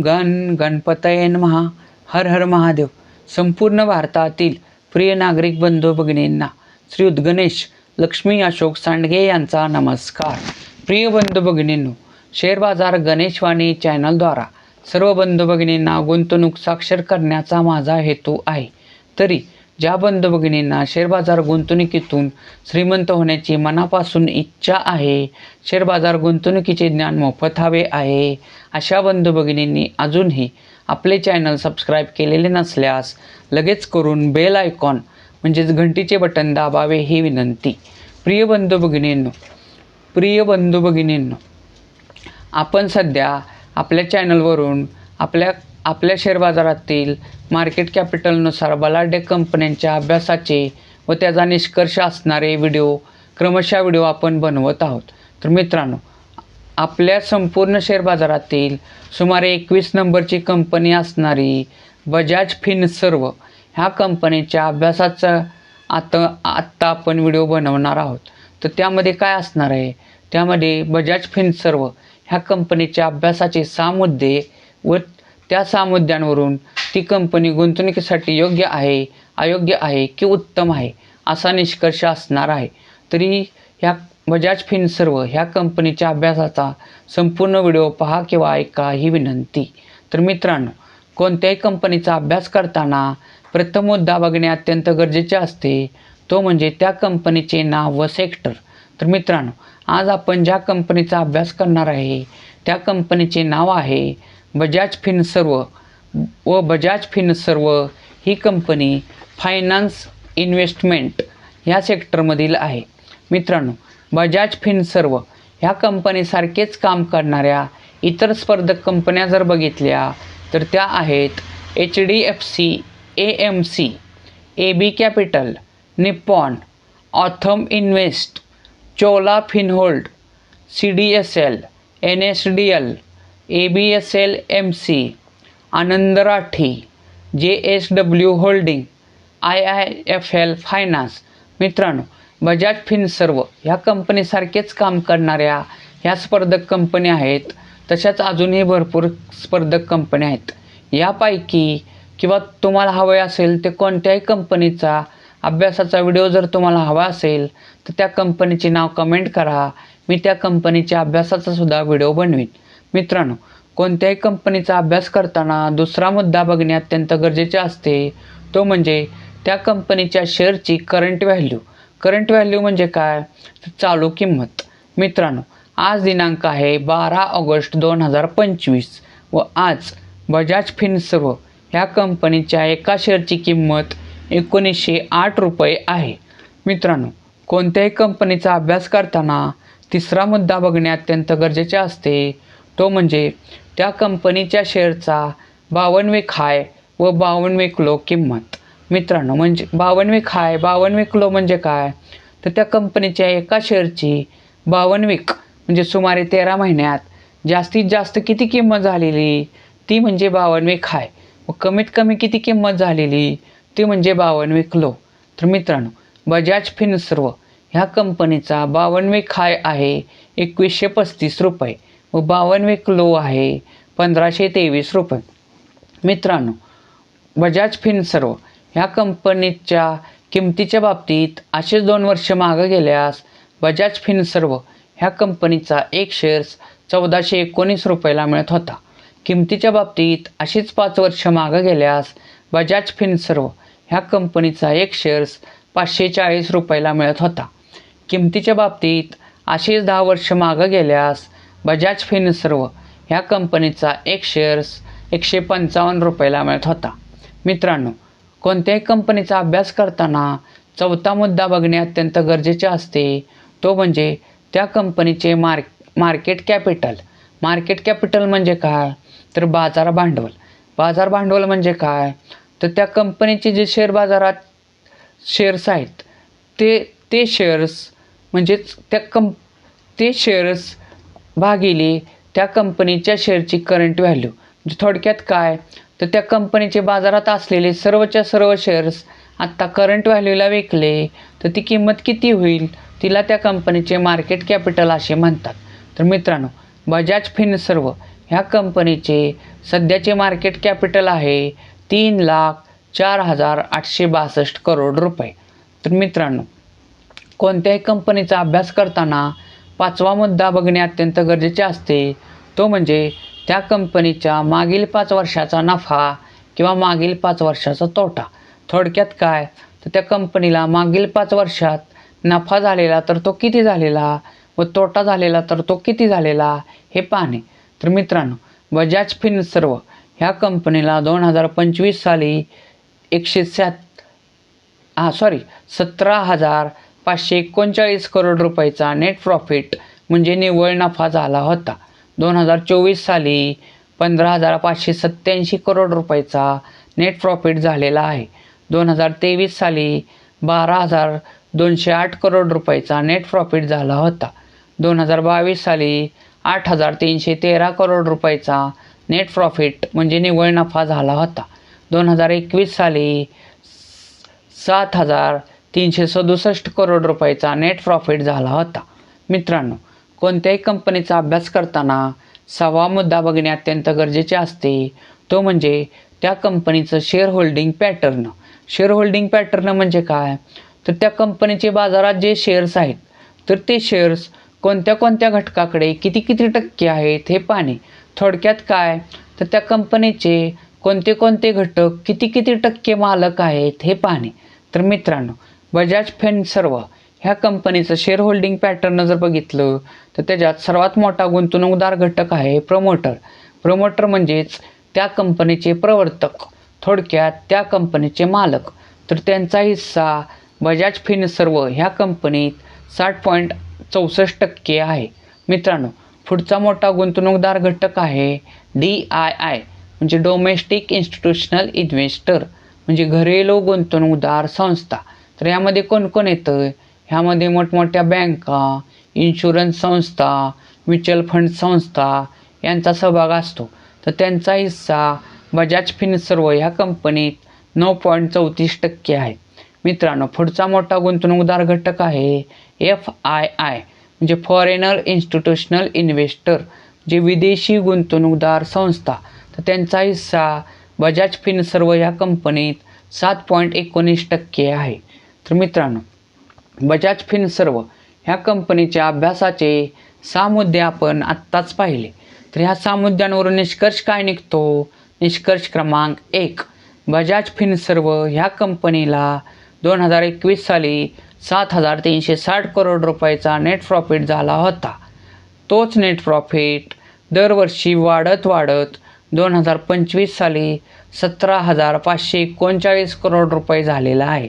गण गणपतये महा हर हर महादेव. संपूर्ण भारतातील प्रिय नागरिक बंधू भगिनींना श्री उद्गणेश लक्ष्मी अशोक सांडगे यांचा नमस्कार. प्रिय बंधू भगिनींनो शेअर बाजार गणेशवाणी चॅनलद्वारा सर्व बंधू भगिनींना गुंतवणूक साक्षर करण्याचा माझा हेतू आहे. तरी ज्या बंद भगिनींना शेअर बाजार गुंतवणुकीतून श्रीमंत होण्याची मनापासून इच्छा आहे शेअर बाजार गुंतवणुकीचे ज्ञान मोफत हवे आहे अशा बंधू भगिनींनी अजूनही आपले चॅनल सबस्क्राईब केलेले नसल्यास लगेच करून बेल आयकॉन म्हणजेच घंटीचे बटन दाबावे ही विनंती. प्रिय बंधू भगिनींनो प्रिय बंधू भगिनींनो आपण सध्या आपल्या चॅनलवरून आपल्या आपल्या शेअर बाजारातील मार्केट कॅपिटलनुसार बलाढ्य कंपन्यांच्या अभ्यासाचे व त्याचा निष्कर्ष असणारे व्हिडिओ क्रमशः व्हिडिओ आपण बनवत आहोत. तर मित्रांनो आपल्या संपूर्ण शेअर बाजारातील सुमारे एकवीस नंबरची कंपनी असणारी बजाज फिनसर्व ह्या कंपनीच्या अभ्यासाचं आता आत्ता आपण व्हिडिओ बनवणार आहोत. तर त्यामध्ये काय असणार आहे? त्यामध्ये बजाज फिनसर्व ह्या कंपनीच्या अभ्यासाचे सहा मुद्दे व त्या सहा मुद्द्यांवरून ती कंपनी गुंतवणुकीसाठी योग्य आहे अयोग्य आहे की उत्तम आहे असा निष्कर्ष असणार आहे. तरी ह्या बजाज फिनसर्व ह्या कंपनीच्या अभ्यासाचा संपूर्ण व्हिडिओ पहा किंवा ऐका ही विनंती. तर मित्रांनो कोणत्याही कंपनीचा अभ्यास करताना प्रथम मुद्दा बघणे अत्यंत गरजेचे असते. तो म्हणजे त्या कंपनीचे नाव व सेक्टर. तर मित्रांनो आज आपण ज्या कंपनीचा अभ्यास करणार आहे त्या कंपनीचे नाव आहे बजाज फिनसर्व व बजाज फिनसर्व ही कंपनी फायनान्स इन्व्हेस्टमेंट ह्या सेक्टरमधील आहे. मित्रांनो बजाज फिनसर्व ह्या कंपनीसारखेच काम करणाऱ्या इतर स्पर्धक कंपन्या जर बघितल्या तर त्या आहेत H D F C A M C A B capital Nippon Authum invest Chola Finhold C D S L N S D L A B S L M C Anand Rathi J S W holding I I F L finance मित्रांनो Bajaj Finserv ह्या कंपनीसारखेच काम करणाऱ्या ह्या स्पर्धक कंपन्या आहेत. तशाच अजूनही भरपूर स्पर्धक कंपन्या आहेत. यापैकी किंवा तुम्हाला हवे असेल ते कोणत्याही कंपनीचा अभ्यासाचा व्हिडिओ जर तुम्हाला हवा असेल तर त्या कंपनीचे नाव कमेंट करा. मी त्या कंपनीच्या अभ्यासाचा सुद्धा व्हिडिओ बनवीन. मित्रांनो कोणत्याही कंपनीचा अभ्यास करताना दुसरा मुद्दा बघणे अत्यंत गरजेचे असते. तो म्हणजे त्या कंपनीच्या शेअरची करंट व्हॅल्यू करंट व्हॅल्यू म्हणजे काय? चालू किंमत. मित्रांनो आज दिनांक आहे बारा ऑगस्ट दोन हजार पंचवीस व आज बजाज फिनसर्व ह्या कंपनीच्या एका शेअरची किंमत एकोणीसशे आठ रुपये आहे. मित्रांनो कोणत्याही कंपनीचा अभ्यास करताना तिसरा मुद्दा बघणे अत्यंत गरजेचे असते. तो म्हणजे त्या कंपनीच्या शेअरचा बावनवे खाय व बावनवे किलो किंमत. मित्रांनो म्हणजे बावनवे खाय बावनवे किलो म्हणजे काय? तर त्या कंपनीच्या एका शेअरची बावनवीक म्हणजे सुमारे तेरा महिन्यात जास्तीत जास्त किती किंमत झालेली? ती म्हणजे बावनवे खाय. व कमीत कमी किती किंमत झालेली? ती म्हणजे बावनवे किलो. तर मित्रांनो बजाज फिनसर्व ह्या कंपनीचा बावनवे खाय आहे एकवीसशे पस्तीस रुपये. बावनवे किलो आहे पंधराशे तेवीस रुपये. मित्रांनो बजाज फिनसर्व ह्या कंपनीच्या किमतीच्या बाबतीत असेच दोन वर्ष मागं गेल्यास बजाज फिनसर्व ह्या कंपनीचा एक शेअर्स चौदाशे एकोणीस रुपयाला मिळत होता. किमतीच्या बाबतीत अशीच पाच वर्ष मागं गेल्यास बजाज फिनसर्व ह्या कंपनीचा एक शेअर्स पाचशे चाळीस रुपयाला मिळत होता. किमतीच्या बाबतीत अशीच दहा वर्ष मागं गेल्यास बजाज फिनसर्व ह्या कंपनीचा एक शेअर्स एकशे पंचावन्न रुपयाला मिळत होता. मित्रांनो कोणत्याही कंपनीचा अभ्यास करताना चौथा मुद्दा बघणे अत्यंत गरजेचे असते. तो म्हणजे त्या कंपनीचे mark market capital market capital म्हणजे काय? तर बाजार भांडवल. बाजार भांडवल म्हणजे काय? तर त्या कंपनीचे जे शेअर बाजारात शेअर्स आहेत ते ते शेअर्स म्हणजेच त्या कंप ते शेअर्स भागिले त्या कंपनीच्या शेअरची करंट व्हॅल्यू म्हणजे थोडक्यात काय? तर त्या कंपनीचे बाजारात असलेले सर्वच्या सर्व शेअर्स आत्ता करंट व्हॅल्यूला विकले तर ती किंमत किती होईल? तिला त्या कंपनीचे मार्केट कॅपिटल असे म्हणतात. तर मित्रांनो बजाज फिनसर्व ह्या कंपनीचे सध्याचे मार्केट कॅपिटल आहे तीन लाख चार हजार आठशे बासष्ट करोड रुपये. तर मित्रांनो कोणत्याही कंपनीचा अभ्यास करताना पाचवा मुद्दा बघणे अत्यंत गरजेचे असते. तो म्हणजे त्या कंपनीच्या मागील पाच वर्षाचा नफा किंवा मागील पाच वर्षाचा तोटा. थोडक्यात काय? तर त्या कंपनीला मागील पाच वर्षात नफा झालेला तर तो किती झालेला? व तोटा झालेला तर तो किती झालेला? हे पाहणे. तर मित्रांनो बजाज फिनसर्व ह्या कंपनीला दोन हजार पंचवीस साली एकशे सात हां सॉरी सतरा हजार पाचशे एकोणचाळीस करोड रुपयाचा नेट प्रॉफिट म्हणजे निव्वळ नफा झाला होता. दोन हजार चोवीस साली पंधरा हजार पाचशे सत्त्याऐंशी करोड रुपयाचा नेट प्रॉफिट झालेला आहे. दोन हजार तेवीस साली बारा हजार दोनशे आठ करोड रुपयाचा नेट प्रॉफिट झाला होता. दोन हजार बावीस साली आठ हजार तीनशे तेरा करोड रुपयाचा नेट प्रॉफिट म्हणजे निव्वळ नफा झाला होता. दोन हजार एकवीस साली सात हजार तीनशे सदुसष्ट करोड रुपयाचा नेट प्रॉफिट झाला होता. मित्रांनो कोणत्याही कंपनीचा अभ्यास करताना सहावा मुद्दा बघणे अत्यंत गरजेचे असते. तो म्हणजे त्या कंपनीचं share holding pattern share holding pattern म्हणजे काय? तर त्या कंपनीचे बाजारात जे शेअर्स आहेत तर ते शेअर्स कोणत्या कोणत्या घटकाकडे किती किती टक्के आहेत हे पाहणे. थोडक्यात काय? तर त्या कंपनीचे कोणते कोणते घटक किती किती टक्के मालक आहेत हे पाहणे. तर मित्रांनो बजाज फेन सर्व ह्या कंपनीचं शेअर होल्डिंग पॅटर्न जर बघितलं तर त्याच्यात सर्वात मोठा गुंतवणूकदार घटक आहे प्रमोटर प्रमोटर म्हणजेच त्या कंपनीचे प्रवर्तक थोडक्यात त्या कंपनीचे मालक. तर त्यांचा हिस्सा बजाज फिन सर्व ह्या कंपनीत साठ पॉईंट चौसष्ट टक्के आहे. मित्रांनो पुढचा मोठा गुंतवणूकदार घटक आहे डी आय आय म्हणजे डोमेस्टिक इन्स्टिट्यूशनल इन्व्हेस्टर म्हणजे घरेलू गुंतवणूकदार संस्था. तर यामध्ये कोण कोण येतं? ह्यामध्ये मोठमोठ्या बँका इन्शुरन्स संस्था म्युच्युअल फंड संस्था यांचा सहभाग असतो. तर त्यांचा हिस्सा बजाज फिनसर्व ह्या कंपनीत नऊ पॉईंट चौतीस टक्के आहे. मित्रांनो पुढचा मोठा गुंतवणूकदार घटक आहे एफ आय आय म्हणजे फॉरेनर इन्स्टिट्यूशनल इन्व्हेस्टर जे विदेशी गुंतवणूकदार संस्था. तर त्यांचा हिस्सा बजाज फिनसर्व ह्या कंपनीत सात पॉईंट एकोणीस टक्के आहे. तर मित्रांनो बजाज फिनसर्व ह्या कंपनीच्या अभ्यासाचे सहा मुद्दे आपण आत्ताच पाहिले. तर ह्या सहा मुद्द्यांवरून निष्कर्ष काय निघतो? निष्कर्ष क्रमांक एक. बजाज फिनसर्व ह्या कंपनीला दोन हजार एकवीस साली सात हजार तीनशे साठ करोड रुपयाचा नेट प्रॉफिट झाला होता. तोच नेट प्रॉफिट दरवर्षी वाढत वाढत दोन हजार पंचवीस साली सतरा हजार पाचशे एकोणचाळीस करोड रुपये झालेला आहे.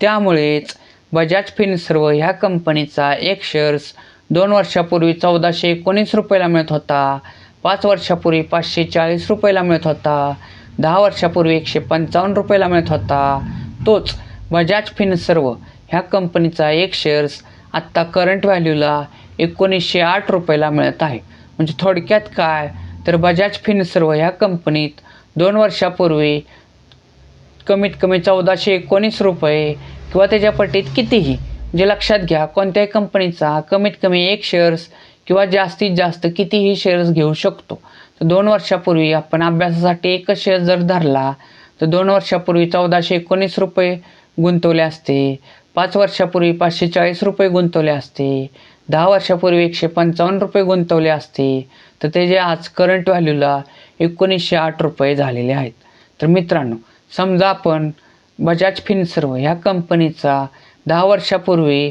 त्यामुळेच बजाज फिनसर्व ह्या कंपनीचा एक शेअर्स दोन वर्षापूर्वी चौदाशे एकोणीस रुपयाला मिळत होता पाच वर्षापूर्वी पाचशे चाळीस रुपयाला मिळत होता दहा वर्षापूर्वी एकशे पंचावन्न रुपयाला मिळत होता. तोच बजाज फिनसर्व ह्या कंपनीचा एक शेअर्स आत्ता करंट व्हॅल्यूला एकोणीसशे आठ रुपयाला मिळत आहे. म्हणजे थोडक्यात काय? तर बजाज फिनसर्व ह्या कंपनीत दोन वर्षापूर्वी कमीत कमी चौदाशे एकोणीस रुपये किंवा त्याच्या पटीत कितीही. म्हणजे लक्षात घ्या कोणत्याही कंपनीचा कमीत कमी एक शेअर्स किंवा जास्तीत जास्त कितीही शेअर्स घेऊ शकतो. तर दोन वर्षापूर्वी आपण अभ्यासासाठी एकच शेअर जर धरला तर दोन वर्षापूर्वी चौदाशे एकोणीस रुपये गुंतवले असते. पाच वर्षापूर्वी पाचशे चाळीस रुपये गुंतवले असते. दहा वर्षापूर्वी एकशे पंचावन्न रुपये गुंतवले असते. तर ते जे आज करंट व्हॅल्यूला एकोणीसशे आठ रुपये झालेले आहेत. तर मित्रांनो समजा आपण बजाज फिनसर्व ह्या कंपनीचा दहा वर्षापूर्वी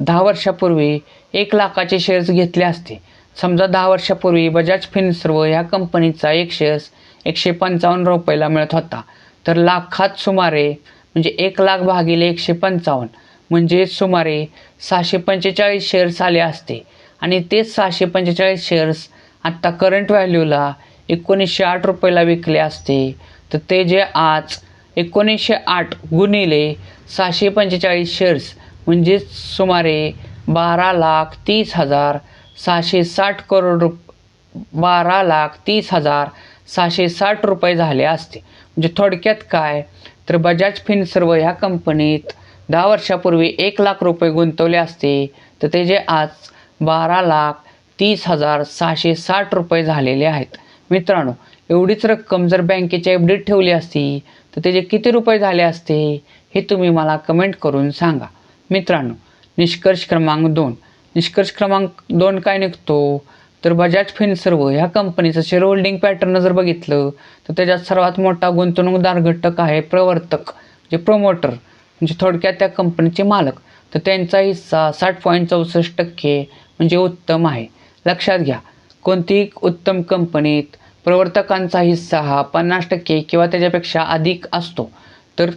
दहा वर्षापूर्वी एक लाखाचे शेअर्स घेतले असते. समजा दहा वर्षापूर्वी बजाज फिनसर्व ह्या कंपनीचा एक शेअर्स एकशे पंचावन्न रुपयाला मिळत होता. तर लाखात सुमारे म्हणजे एक लाख भागिले एकशे पंचावन्न म्हणजे सुमारे सहाशे पंचेचाळीस शेअर्स आले असते. आणि तेच सहाशे पंचेचाळीस शेअर्स आत्ता करंट व्हॅल्यूला एकोणीसशे आठ रुपयाला विकले असते. तर ते जे आज एकोणीसशे आठ गुणिले सहाशे पंचेचाळीस शेअर्स म्हणजेच सुमारे बारा लाख तीस हजार सहाशे साठ करोड रुप बारा लाख तीस हजार सहाशे साठ रुपये झाले असते. म्हणजे थोडक्यात काय? तर बजाज फिनसर्व ह्या कंपनीत दहा वर्षापूर्वी एक लाख रुपये गुंतवले असते. तर ते जे आज बारा लाख तीस हजार सहाशे साठ रुपये झालेले आहेत. मित्रांनो एवढीच रक्कम जर बँकेच्या एफ डीत ठेवली असती तर त्याचे किती रुपये झाले असते हे तुम्ही मला कमेंट करून सांगा. मित्रांनो निष्कर्ष क्रमांक दोन. निष्कर्ष क्रमांक दोन काय निघतो? तर बजाज फिनसर्व ह्या कंपनीचं शेअर होल्डिंग पॅटर्न जर बघितलं तर त्याच्यात सर्वात मोठा गुंतवणूकदार घटक आहे प्रवर्तक जे प्रमोटर म्हणजे थोडक्यात त्या कंपनीचे मालक. तर त्यांचा हिस्सा साठ पॉईंट चौसष्ट टक्के म्हणजे उत्तम आहे. लक्षात घ्या कोणतीही उत्तम कंपनीत प्रवर्तकांचा हिस्सा हा पन्नास टक्के किंवा त्याच्यापेक्षा अधिक असतो. तर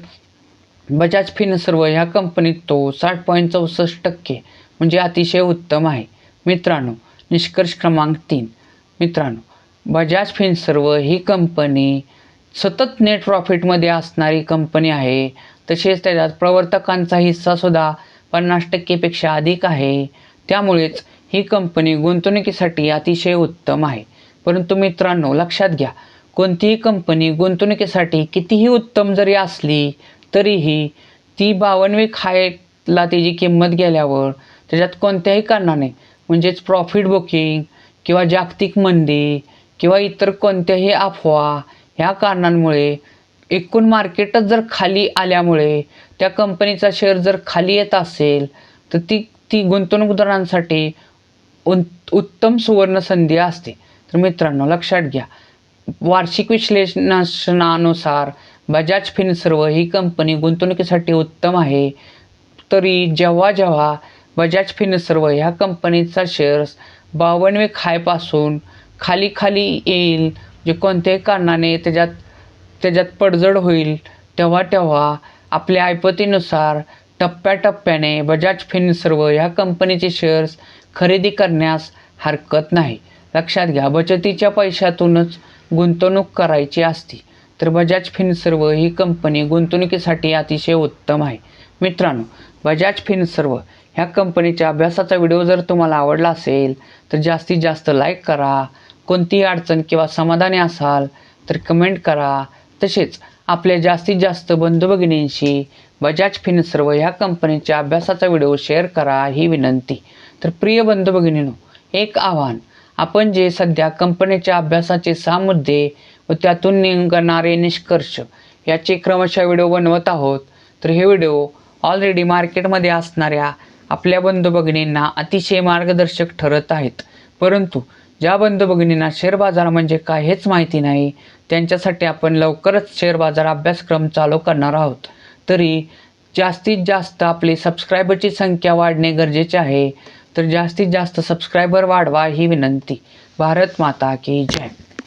बजाज फिनसर्व ह्या कंपनीत तो साठ पॉईंट चौसष्ट टक्के म्हणजे अतिशय उत्तम आहे. मित्रांनो निष्कर्ष क्रमांक तीन. मित्रांनो बजाज फिनसर्व ही कंपनी सतत नेट प्रॉफिटमध्ये असणारी कंपनी आहे. तसेच त्याच्यात प्रवर्तकांचा हिस्सासुद्धा पन्नास टक्केपेक्षा अधिक आहे. त्यामुळेच ही कंपनी गुंतवणुकीसाठी अतिशय उत्तम आहे. परंतु मित्रांनो लक्षात घ्या कोणतीही कंपनी गुंतवणुकीसाठी कितीही उत्तम जरी असली तरीही ती बावनवी खायला त्याची किंमत गेल्यावर त्याच्यात कोणत्याही कारणाने म्हणजेच प्रॉफिट बुकिंग किंवा जागतिक मंदी किंवा इतर कोणत्याही अफवा ह्या कारणांमुळे एकूण मार्केटच जर खाली आल्यामुळे त्या कंपनीचा शेअर जर खाली येत असेल तर ती ती गुंतवणूकदारांसाठी उन उत्तम सुवर्ण संधी असते. तर मित्रांनो लक्षात घ्या. वार्षिक विश्लेषणानुसार बजाज फिनसर्व ही कंपनी गुंतवणुकीसाठी उत्तम आहे. तरी जेव्हा जेव्हा बजाज फिनसर्व ह्या कंपनीचा शेअर्स बावनवे खायपासून खाली खाली येईल जे कोणत्याही कारणाने त्याच्यात त्याच्यात पडझड होईल तेव्हा तेव्हा आपल्या ऐपतीनुसार टप्प्याटप्प्याने बजाज फिनसर्व ह्या कंपनीचे शेअर्स खरेदी करण्यास हरकत नाही. लक्षात घ्या बचतीच्या पैशातूनच गुंतवणूक करायची असती तर बजाज फिनसर्व ही कंपनी गुंतवणुकीसाठी अतिशय उत्तम आहे. मित्रांनो बजाज फिनसर्व ह्या कंपनीच्या अभ्यासाचा व्हिडिओ जर तुम्हाला आवडला असेल तर जास्तीत जास्त लाईक करा. कोणतीही अडचण किंवा समाधानी असाल तर कमेंट करा. तसेच आपल्या जास्तीत जास्त बंधू भगिनींशी बजाज फिनसर्व ह्या कंपनीच्या अभ्यासाचा व्हिडिओ शेअर करा ही विनंती. तर प्रिय बंधू भगिनींनो एक आव्हान. आपण जे सध्या कंपनीच्या अभ्यासाचे सहा मुद्दे व त्यातून निघणारे निष्कर्ष याचे क्रमशः व्हिडिओ बनवत आहोत तर हे व्हिडिओ ऑलरेडी मार्केटमध्ये असणाऱ्या आपल्या बंधू भगिनींना अतिशय मार्गदर्शक ठरत आहेत. परंतु ज्या बंधू भगिनींना शेअर बाजार म्हणजे काय हेच माहिती नाही त्यांच्यासाठी आपण लवकरच शेअर बाजार अभ्यासक्रम चालू करणार आहोत. तरी जास्तीत जास्त आपली सबस्क्रायबरची संख्या वाढणे गरजेचे आहे. तर जास्तीत जास्त सबस्क्रायबर वाढवा ही विनंती. भारत माता की जय.